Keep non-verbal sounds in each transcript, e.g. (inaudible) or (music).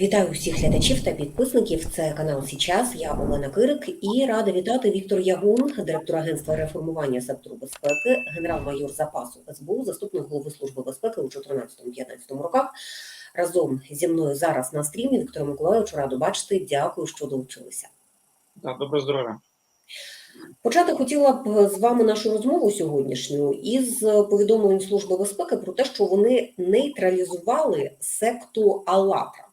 Вітаю всіх глядачів та підписників. Це канал Січас. Я Олена Кирик і рада вітати Віктор Ягун, директор агентства реформування сектору безпеки, генерал-майор запасу СБУ, заступник голови служби безпеки у 2014-2015 роках. Разом зі мною зараз на стрімі Віктора Миколаївичу раду бачити. Дякую, що долучилися. Так, доброго здоров'я. Почати хотіла б з вами нашу розмову сьогоднішню із повідомлень Служби безпеки про те, що вони нейтралізували секту Аллатра.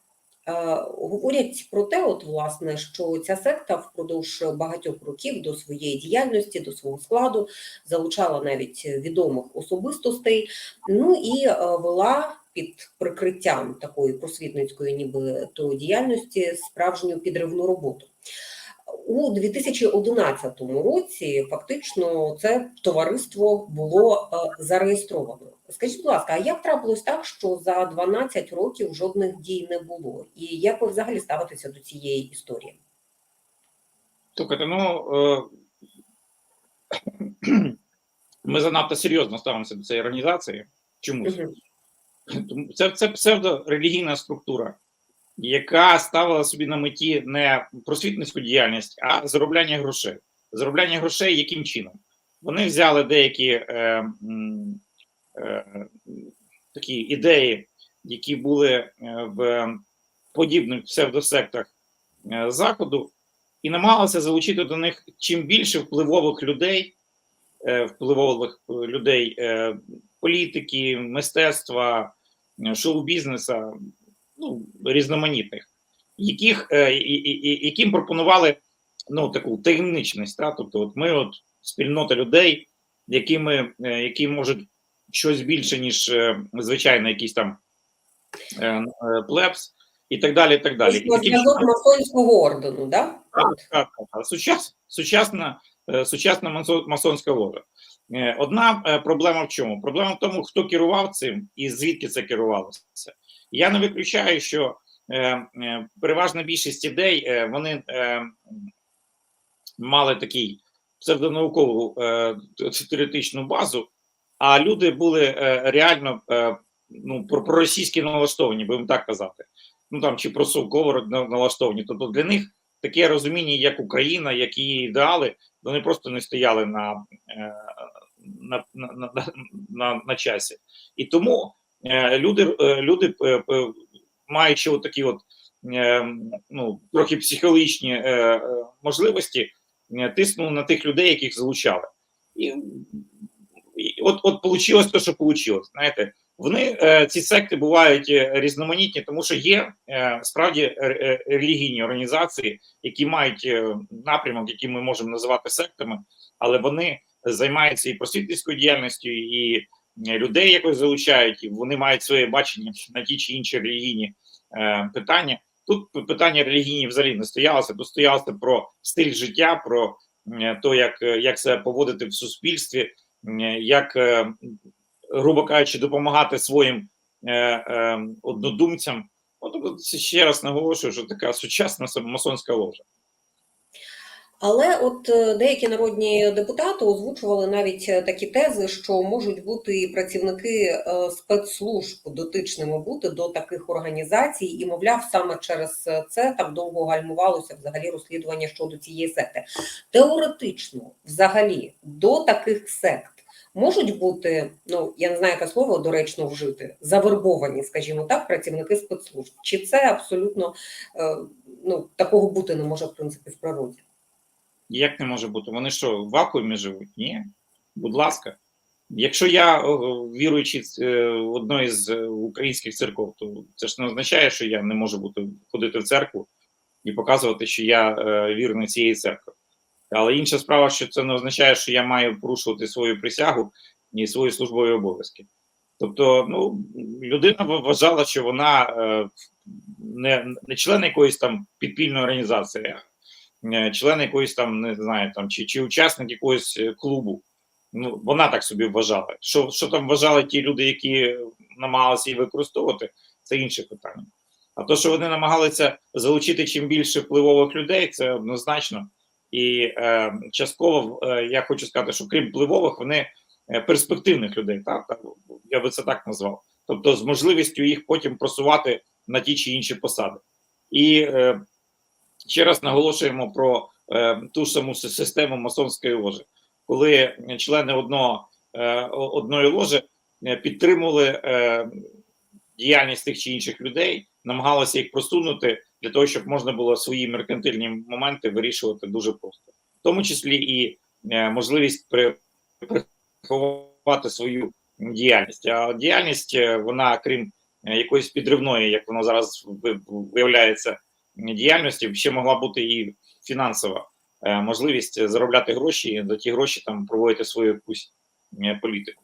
Е, Говорять про те, от власне, що ця секта впродовж багатьох років до своєї діяльності, до свого складу залучала навіть відомих особистостей. Ну і е, вела під прикриттям такої просвітницької, ніби то діяльності, справжню підривну роботу. У 2011 році фактично це товариство було е, зареєстровано. Скажіть, будь ласка, а як трапилось так, що за 12 років жодних дій не було? І як ви взагалі ставитеся до цієї історії? Слухайте, ну е, (clears throat) ми занадто серйозно ставимося до цієї організації. Чомусь. Тому Це, це псевдорелігійна структура, яка ставила собі на меті не просвітницьку діяльність, а заробляння грошей. Заробляння грошей яким чином? Вони взяли деякі е, е, такі ідеї, які були е, в подібних псевдосектах е, Заходу, і намагалися залучити до них чим більше впливових людей, е, впливових людей політики, мистецтва, шоу-бізнеса, ну, різноманітних, яких, е, і, і, і- яким пропонували ну, таку таємничність. Та? Тобто, от ми, от спільнота людей, якими, е, які можуть щось більше, ніж е, звичайно, якийсь там плебс, і так далі. і так далі. І Тобто зв'язок масонського ордену, да? так, так, так. Сучас, сучасна, сучасна масонська ложа. Е, Одна е, проблема в чому? Проблема в тому, хто керував цим і звідки це керувалося. Я не виключаю, що е, переважна більшість ідей вони мали такий псевдонаукову теоретичну базу, а люди були реально ну, про- проросійські налаштовані, будемо так казати. Ну там чи про просовково налаштовані. Тобто для них таке розуміння, як Україна, як її ідеали, вони просто не стояли на, на, на, на, на, на часі. І тому е, люди, е, люди е, е, маючи от такі от е, ну, трохи психологічні е, е, можливості, е, тиснули на тих людей, яких залучали. І, і от, от вийшло те, що вийшло. Знаєте, вони е, ці секти бувають е, різноманітні, тому що є е, справді е, релігійні організації, які мають напрямок, який ми можемо називати сектами, але вони займаються і просвітницькою діяльністю, і е, людей якось залучають, і вони мають своє бачення на ті чи інші релігійні е, питання. Тут питання релігійні взагалі не стоялося, тут стоялося про стиль життя, про е, то, як, е, як себе поводити в суспільстві, е, як, грубо кажучи, допомагати своїм е, е, однодумцям. От тобто, ще раз наголошую, що така сучасна масонська ложа. Але от е, деякі народні депутати озвучували навіть е, такі тези, що можуть бути і працівники е, спецслужб дотичними бути до таких організацій, і мовляв, саме через це так довго гальмувалося взагалі розслідування щодо цієї секти. Теоретично, взагалі, до таких сект можуть бути, ну я не знаю, яке слово доречно вжити, завербовані, скажімо так, працівники спецслужб. Чи це абсолютно ну такого бути не може в принципі в природі? Як не може бути? Вони що, в вакуумі живуть? Ні. Будь ласка. Якщо я о, віруючий е, в одної з е, українських церков, то це ж не означає, що я не можу бути ходити в церкву і показувати, що я е, вірний цієї церкви. Але інша справа, що це не означає, що я маю порушувати свою присягу і свої службові обов'язки. Тобто, ну, людина вважала, що вона не, не член якоїсь там підпільної організації, член якоїсь там, не знаю, там чи, чи учасник якогось е, клубу. Ну, вона так собі вважала. Що, що там вважали ті люди, які намагалися її використовувати, це інше питання. А то, що вони намагалися залучити чим більше впливових людей, це однозначно. І е, частково е, я хочу сказати, що крім впливових, вони е, перспективних людей, так, так я би це так назвав. Тобто, з можливістю їх потім просувати на ті чи інші посади. І е, ще раз наголошуємо про е, ту саму систему масонської ложі, коли члени одного, е, одної ложі е, підтримували е, діяльність тих чи інших людей, намагалися їх просунути для того, щоб можна було свої меркантильні моменти вирішувати дуже просто, в тому числі і е, можливість при, свою діяльність. А діяльність е, вона, крім е, якоїсь підривної, як воно зараз виявляється, діяльності, ще могла бути і фінансова е, можливість заробляти гроші і за ті гроші там проводити свою якусь е, політику.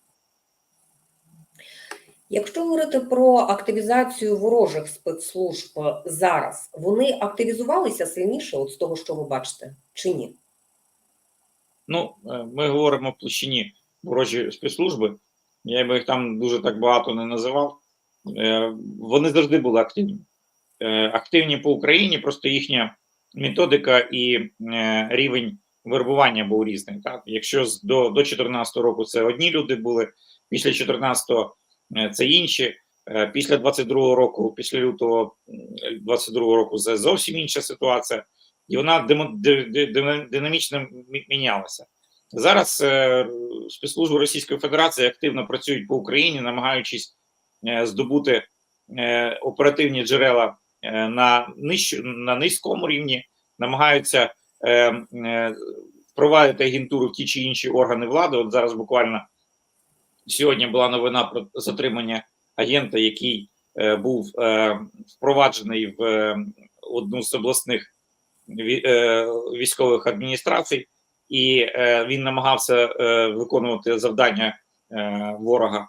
Якщо говорити про активізацію ворожих спецслужб зараз, вони активізувалися сильніше от з того, що ви бачите, чи ні? Ну, е, ми говоримо в площині ворожі спецслужби. Я би їх там дуже так багато не називав. Вони завжди були активні. Е, Активні по Україні, просто їхня методика і е, рівень вербування був різний. Так? Якщо до, до 2014 року це одні люди були, після 2014 це інші. Е, Після 22 року, після лютого 22 року, це зовсім інша ситуація і вона динамічно мінялася. Зараз е, спецслужби Російської Федерації активно працюють по Україні, намагаючись е, здобути е, оперативні джерела е, на, нижчу, на низькому рівні, намагаються е, е, впровадити агентуру в ті чи інші органи влади. От зараз буквально сьогодні була новина про затримання агента, який е, був е, впроваджений в е, одну з обласних ві- е, військових адміністрацій, і е, він намагався е, виконувати завдання е, ворога.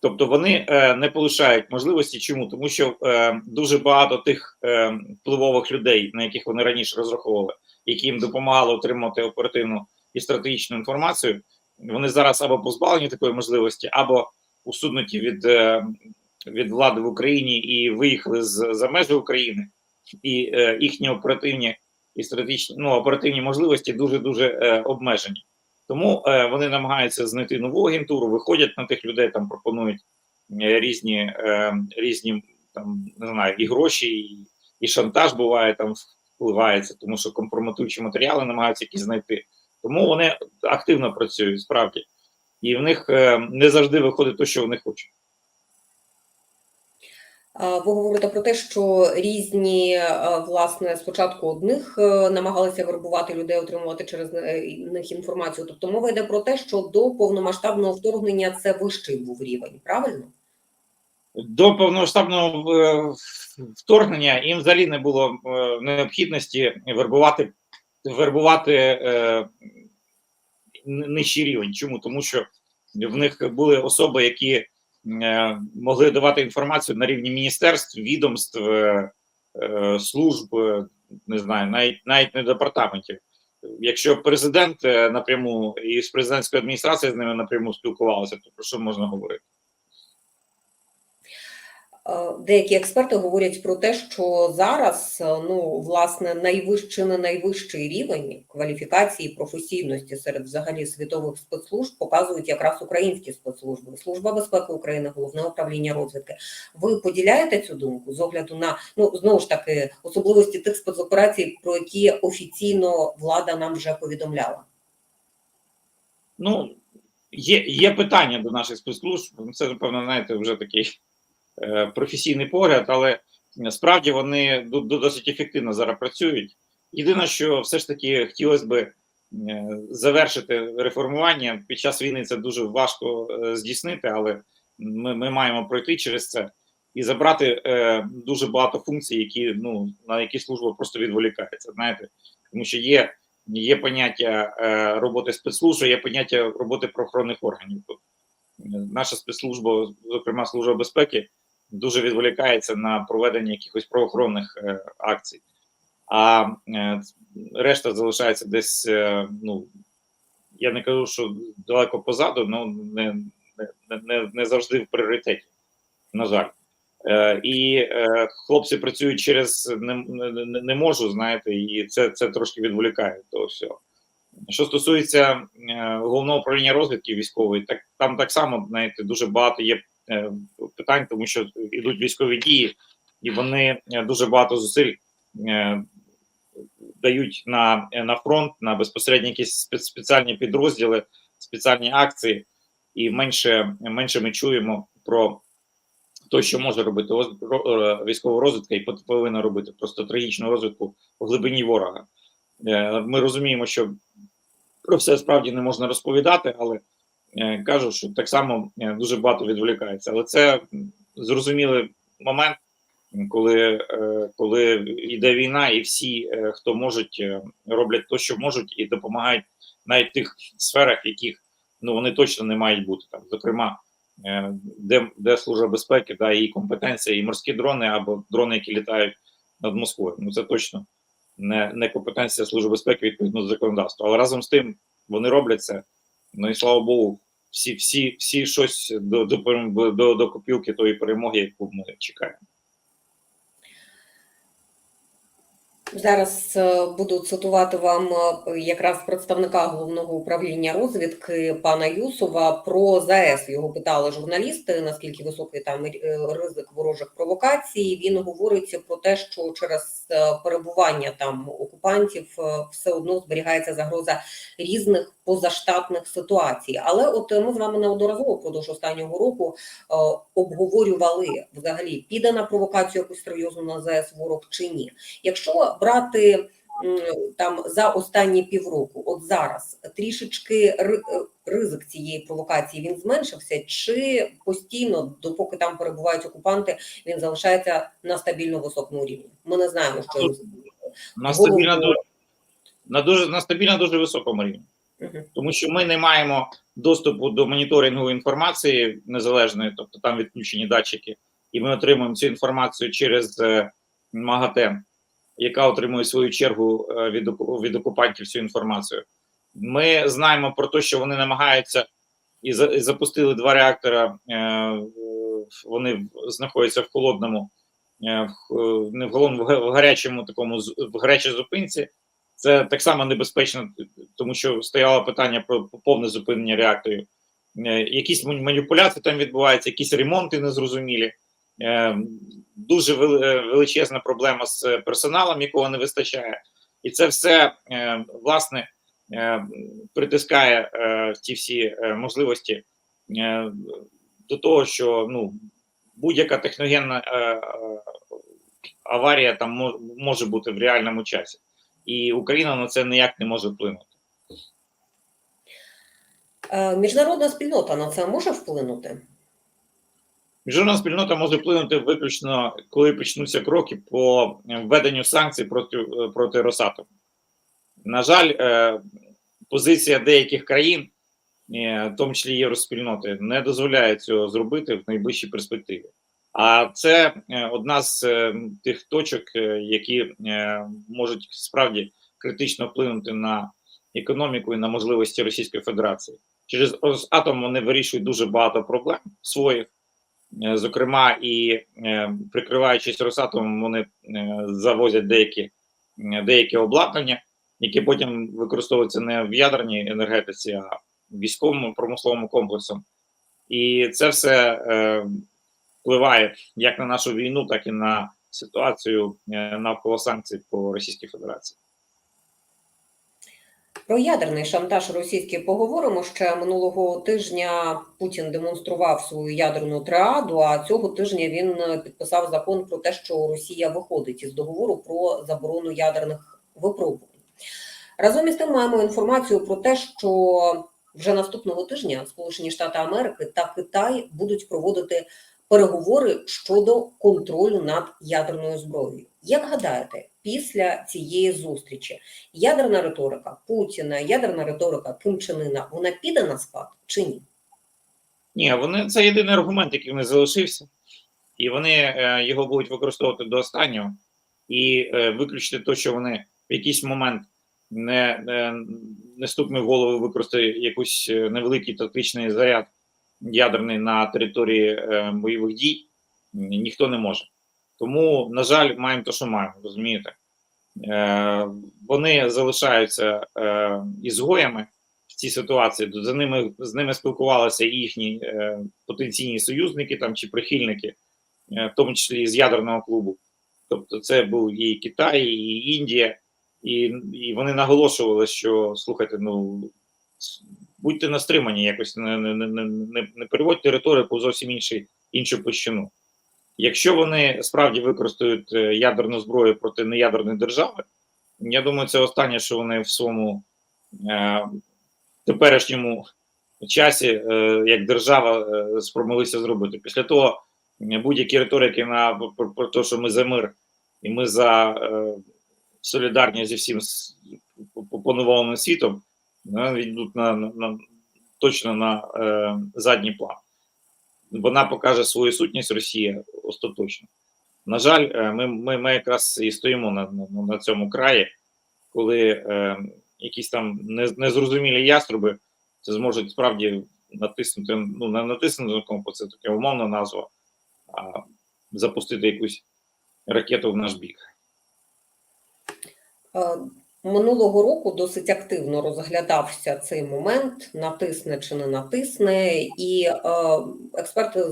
Тобто вони е, не полишають можливості. Чому? Тому що е, дуже багато тих е, впливових людей, на яких вони раніше розраховували, які їм допомагали отримати оперативну і стратегічну інформацію, вони зараз або позбавлені такої можливості, або усунуті від, е, від влади в Україні і виїхали з за межі України, і е, їхні оперативні і стратегічні ну, оперативні можливості дуже дуже е, обмежені. Тому е, вони намагаються знайти нову агентуру, виходять на тих людей, там пропонують е, різні, е, різні там не знаю, і гроші, і, і шантаж буває там впливається, тому що компрометуючі матеріали намагаються якісь знайти. Тому вони активно працюють справді, і в них е, не завжди виходить те, що вони хочуть. Ви говорите про те, що різні, е, власне, спочатку одних е, намагалися вербувати людей, отримувати через е, них інформацію. Тобто мова йде про те, що до повномасштабного вторгнення це вищий був рівень, правильно? До повномасштабного вторгнення їм взагалі не було необхідності вербувати, вербувати нижчий рівень. Чому? Тому що в них були особи, які могли давати інформацію на рівні міністерств, відомств, е, е, служб, е, не знаю, навіть навіть не департаментів. Якщо президент е, напряму і з президентською адміністрацією з ними напряму спілкувалися, то про що можна говорити? Е, Деякі експерти говорять про те, що зараз е, ну власне найвищий не найвищий рівень кваліфікації і професійності серед взагалі світових спецслужб показують якраз українські спецслужби, служба безпеки України, головне управління розвідки. Ви поділяєте цю думку з огляду на ну знову ж таки особливості тих спецоперацій, про які офіційно влада нам вже повідомляла? Ну, є, є питання до наших спецслужб. Це, напевно, знаєте, вже такий професійний погляд, але справді вони до, до- досить ефективно зараз працюють. Єдине, що все ж таки хотілося би е, завершити реформування. Під час війни це дуже важко е, здійснити, але ми, ми маємо пройти через це і забрати е, дуже багато функцій, які ну на які служба просто відволікається. Знаєте, тому що є є поняття е, роботи спецслужб, є поняття роботи правоохоронних органів. Е, Наша спецслужба, зокрема служба безпеки, дуже відволікається на проведення якихось правоохоронних е, акцій, а е, решта залишається десь. Е, ну я не кажу, що далеко позаду, але не, не, не, завжди в пріоритеті. На жаль. Е, і е, хлопці працюють через не, не, не- можу, знаєте, і це, це трошки відволікає того всього. Що стосується е, головного управління розвідки військової, так там так само знаєте, дуже багато є питань, тому що йдуть військові дії, і вони е, дуже багато зусиль е, дають на, на фронт, на безпосередні якісь спеціальні підрозділи, спеціальні акції, і менше, менше ми чуємо про те, що може робити е, військова розвідка і повинна робити просто трагічну розвідку в глибині ворога. Е, Ми розуміємо, що про все справді не можна розповідати, але е, кажу, що так само е, дуже багато відволікається. Але це зрозумілий момент, коли, е, коли йде війна, і всі, хто можуть, роблять те, що можуть, і допомагають навіть в тих сферах, яких ну вони точно не мають бути там. Зокрема, де, де служба безпеки, да, її компетенція, і морські дрони або дрони, які літають над Москвою. Ну це точно не, не компетенція служби безпеки відповідно до законодавства. Але разом з тим вони роблять це. Ну і слава Богу, всі, всі, всі щось до, до, до, до копілки тої перемоги, яку ми чекаємо. Зараз е, буду цитувати вам е, якраз представника головного управління розвідки пана Юсова про ЗАЕС. Його питали журналісти, наскільки високий там е, ризик ворожих провокацій. Він говорить про те, що через перебування там окупантів все одно зберігається загроза різних позаштатних ситуацій. Але от е, ми з вами неодноразово впродовж останнього року е, обговорювали взагалі піде на провокацію якусь серйозну на ЗАЕС ворог чи ні. Якщо брати там за останні півроку, от зараз трішечки е, ризик цієї провокації він зменшився, чи постійно, допоки там перебувають окупанти, він залишається на стабільно високому рівні? Ми не знаємо, що На стабільно дуже на дуже на стабільно дуже високому рівні. Тому що ми не маємо доступу до моніторингової інформації незалежної, тобто там відключені датчики, і ми отримуємо цю інформацію через е, МАГАТЕ, яка отримує свою чергу е, від, від окупантів цю інформацію. Ми знаємо про те, що вони намагаються і, за, і запустили два реактора. Е, вони знаходяться в холодному, в, не в холодному, в гарячому такому в гарячій зупинці. Це так само небезпечно, тому що стояло питання про повне зупинення реакторів. Е, Якісь маніпуляції там відбуваються, якісь ремонти незрозумілі. Е, Дуже е, величезна проблема з персоналом, якого не вистачає. І це все власне притискає ті всі можливості до того, що ну, будь-яка техногенна аварія там може бути в реальному часі. І Україна на це ніяк не може вплинути. Е, міжнародна спільнота на це може вплинути? Міжнародна спільнота може вплинути виключно, коли почнуться кроки по введенню санкцій проти, проти Росатому. На жаль, е, позиція деяких країн, е, в тому числі євроспільноти, не дозволяє цього зробити в найближчій перспективі. А це е, одна з е, тих точок, е, які можуть справді критично вплинути на економіку і на можливості Російської Федерації. Через Росатом вони вирішують дуже багато проблем своїх. Зокрема, і прикриваючись Росатомом, вони завозять деякі, деякі обладнання, які потім використовуються не в ядерній енергетиці, а в військовому промисловому комплексом. І це все впливає як на нашу війну, так і на ситуацію е, навколо санкцій по Російській Федерації. Про ядерний шантаж російський поговоримо. Ще минулого тижня Путін демонстрував свою ядерну триаду. А цього тижня він е, підписав закон про те, що Росія виходить із договору про заборону ядерних випробувань. Разом із тим маємо інформацію про те, що вже наступного тижня Сполучені Штати Америки та Китай будуть проводити переговори щодо контролю над ядерною зброєю. Як гадаєте, після цієї зустрічі ядерна риторика Путіна, ядерна риторика Ким Чен Ына, вона піде на спад чи ні? Ні, вони це єдиний аргумент, який них залишився, і вони е, його будуть використовувати до останнього і е, виключити те, що вони в якийсь момент не, не, не стукне в голову використати якийсь е, невеликий тактичний заряд ядерний на території е, бойових дій, ніхто не може. Тому, на жаль, маємо те, що маємо, розумієте? Е, вони залишаються е, ізгоями в цій ситуації. За ними з ними спілкувалися їхні потенційні союзники там чи прихильники, в тому числі з ядерного клубу. Тобто, це був і Китай, і Індія, і, і вони наголошували, що слухайте, ну будьте настримані, якось не, не, не, не, переводьте риторику зовсім інший, іншу площину. Якщо вони справді використають е, ядерну зброю проти неядерної держави, я думаю, це останнє, що вони в своєму е, теперішньому часі, е, як держава, е, спромоглися зробити. Після того будь-які риторики на про, про те, що ми за мир і ми за е, солідарність зі всім с- поневоленим світом, вони йдуть на, на, точно на е, задній план. Вона покаже свою сутність Росія остаточно. На жаль, е, ми, ми, ми якраз і стоїмо на, на, цьому краї, коли е, якісь там незрозумілі яструби це зможуть справді натиснути, ну не натиснути на кнопку, це таке умовна назва, а запустити якусь ракету в наш бік. Минулого року досить активно розглядався цей момент, натисне чи не натисне, і е, експерти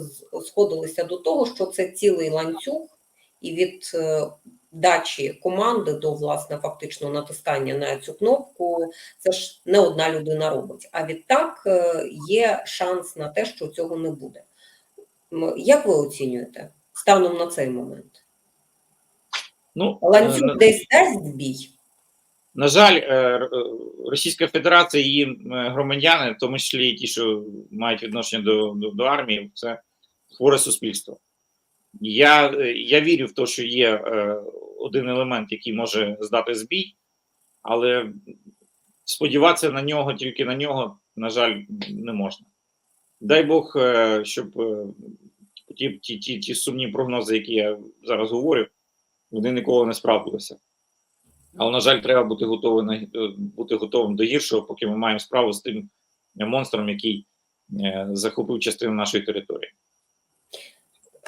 сходилися до того, що це цілий ланцюг, і від е, дачі команди до власне фактично натискання на цю кнопку, це ж не одна людина робить. А відтак е, є шанс на те, що цього не буде. Як ви оцінюєте станом на цей момент? Ну, Ланцюг е, десь дасть збій? На жаль, е, е, Російська Федерація її е, громадяни, в тому числі ті, що мають відношення до, до, до армії, це хворе суспільство. Я, я вірю в те, що є один елемент, який може здати збій, але сподіватися на нього, тільки на нього, на жаль, не можна. Дай Бог, щоб ті, ті, ті, ті сумні прогнози, які я зараз говорю, вони ніколи не справдилися. Але, на жаль, треба бути готовим е, бути готовим до гіршого, поки ми маємо справу з тим монстром, який е, захопив частину нашої території.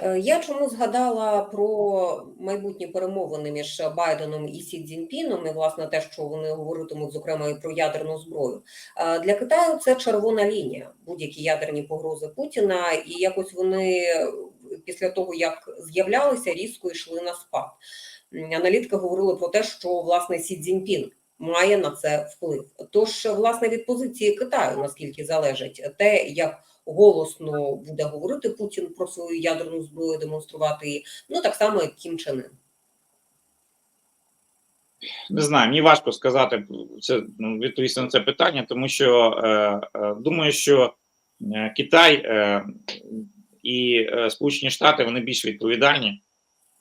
Е, Я чому згадала про майбутні перемовини між Байденом і Сі Цзіньпіном, і власне те, що вони говоритимуть, зокрема, і про ядерну зброю. Е, Для Китаю це червона лінія, будь-які ядерні погрози Путіна, і якось вони е, після того, як з'являлися, різко йшли на спад. Аналітики говорили про те, що власне Сі Цзіньпін має на це вплив. Тож, власне, від позиції Китаю наскільки залежить те, як голосно буде говорити Путін про свою ядерну зброю, демонструвати її, ну так само, як Кім Чен Ын. Не знаю, мені важко сказати це ну, відповісти на це питання, тому що е, е, думаю, що е, Китай е, і е, Сполучені Штати вони більш відповідальні,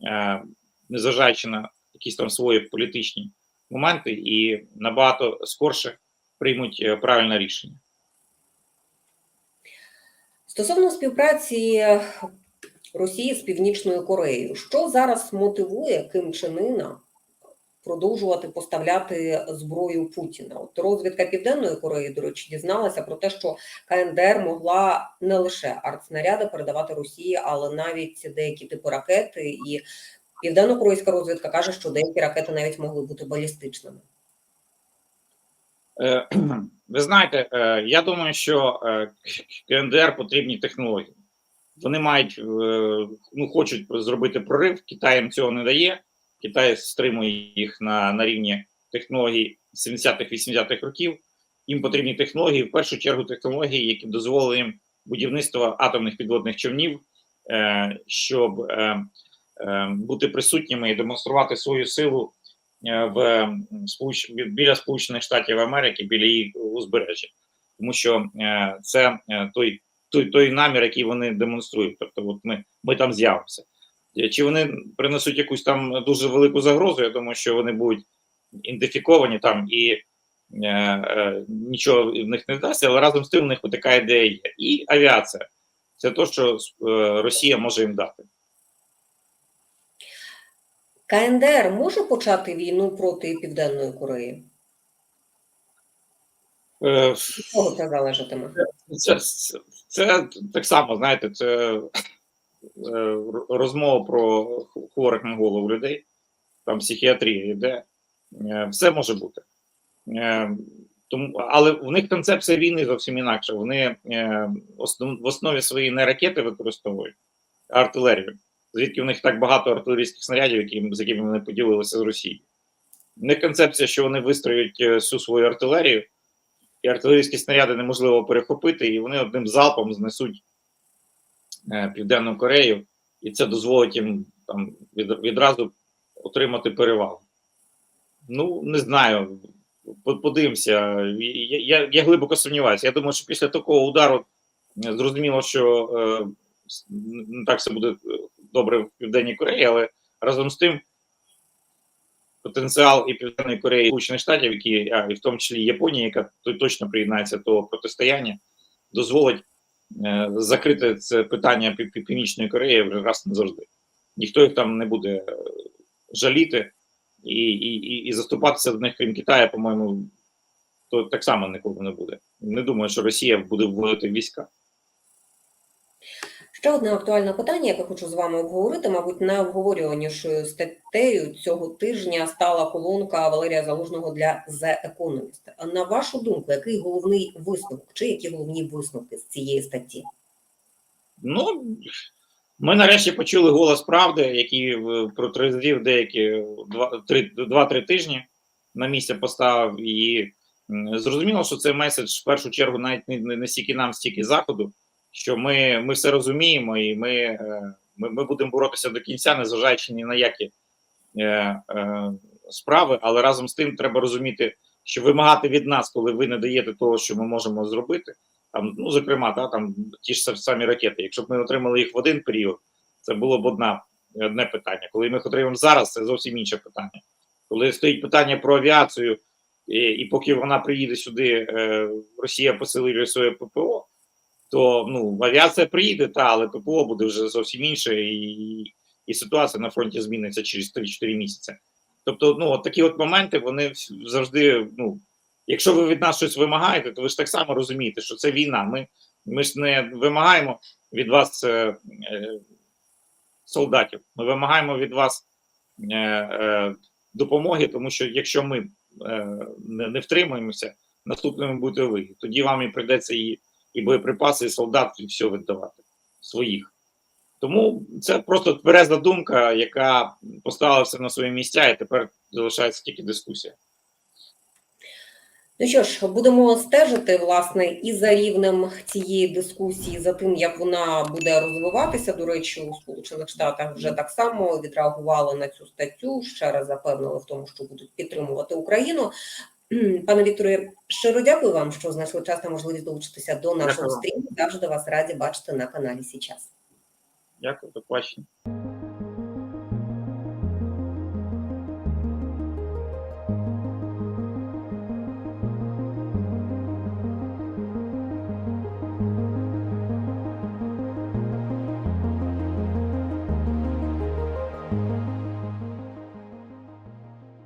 е, незважаючи на якісь там свої політичні моменти, і набагато скорше приймуть е, правильне рішення. Стосовно співпраці Росії з Північною Кореєю, що зараз мотивує Ким Чен Ына продовжувати поставляти зброю Путіна? От розвідка Південної Кореї, до речі, дізналася про те, що КНДР могла не лише артснаряди передавати Росії, але навіть деякі типи ракети. І південно-корейська розвідка каже, що деякі ракети навіть могли бути балістичними. Е, (clears throat) Ви знаєте, е, я думаю, що е, КНДР потрібні технології. Вони мають, ну, хочуть зробити прорив, Китай їм цього не дає. Китай стримує їх на, на рівні технологій 70-х-80-х років. Їм потрібні технології, в першу чергу, технології, які дозволили їм будівництво атомних підводних човнів, щоб бути присутніми і демонструвати свою силу е, в Сполуч... біля Сполучених Штатів Америки, біля їх узбережжя, тому що е, це е, той, той, той намір, який вони демонструють. Тобто, от ми, ми там з'явимося. Е, Чи вони принесуть якусь там дуже велику загрозу? Я думаю, що вони будуть ідентифіковані там і е, е, нічого в них не вдасться, але разом з тим у них така ідея є. І авіація це те, що е, Росія може їм дати. КНДР може почати війну проти Південної Кореї? Е, Від чого це залежатиме? Це, це, це так само, знаєте, це е, розмова про хворих на голову людей, там психіатрія йде, Е, все може бути. Е, Тому, але в них концепція війни зовсім інакша. Вони е, в основі своєї не ракети використовують, а артилерію. Звідки в них так багато артилерійських снарядів, які, з якими вони поділилися з Росією. У них концепція, що вони вистроють е, всю свою артилерію, і артилерійські снаряди неможливо перехопити, і вони одним залпом знесуть е, Південну Корею, і це дозволить їм там від, відразу отримати перевагу. Ну, не знаю. Подивимося. Я, я, я глибоко сумніваюся. Я думаю, що після такого удару е, зрозуміло, що е, так все буде добре в Південній Кореї, але разом з тим потенціал і Південної Кореї, і Сполучених Штатів, які, а, і в тому числі Японії, яка точно приєднається до протистояння, дозволить е, закрити це питання Пів- Пів- Північної Кореї вже раз назавжди. Ніхто їх там не буде е, жаліти і, і, і заступатися до них, крім Китаю, по-моєму, то так само нікого не буде. Не думаю, що Росія буде вводити війська. Ще одне актуальне питання, яке хочу з вами обговорити. Мабуть, найобговорюванішою статтею цього тижня стала колонка Валерія Залужного для The Economist. На вашу думку, який головний висновок, чи які головні висновки з цієї статті? Ну, ми нарешті почули голос правди, який е, протрезвів деякі два- три- два-три тижні на місце поставив. І зрозуміло, що цей меседж в першу чергу навіть не стільки нам, стільки заходу, що ми, ми все розуміємо, і ми, е, ми, ми будемо боротися до кінця, незважаючи ні на які е, е, справи, але разом з тим треба розуміти, що вимагати від нас, коли ви не даєте того, що ми можемо зробити. Там, ну, зокрема, та, там ті ж самі ракети. Якщо б ми отримали їх в один період, це було б одна, одне питання. Коли ми їх отримаємо зараз, це зовсім інше питання. Коли стоїть питання про авіацію, і, і поки вона приїде сюди, е, Росія посилює своє ППО, то ну, авіація приїде, та, але ППО буде вже зовсім інше, і, і ситуація на фронті зміниться через 3-4 місяці. Тобто, ну, от такі от моменти, вони завжди, ну, якщо ви від нас щось вимагаєте, то ви ж так само розумієте, що це війна. Ми, ми ж не вимагаємо від вас е, е, солдатів, ми вимагаємо від вас е, е, допомоги, тому що якщо ми е, не, не втримаємося, наступними будете ви. Тоді вам і прийдеться і, і боєприпаси, і солдат, і все віддавати своїх. Тому це просто твереза думка, яка поставила все на свої місця, і тепер залишається тільки дискусія. Ну що ж, будемо стежити власне і за рівнем цієї дискусії, за тим, як вона буде розвиватися. До речі, у Сполучених Штатах вже так само відреагували на цю статтю. Ще раз запевнили в тому, що будуть підтримувати Україну. Пане Вікторе, щиро дякую вам, що знайшли час та можливість долучитися до нашого Дякую. стріму. Завжди вас раді бачити на каналі Січас. Дякую, до побачення.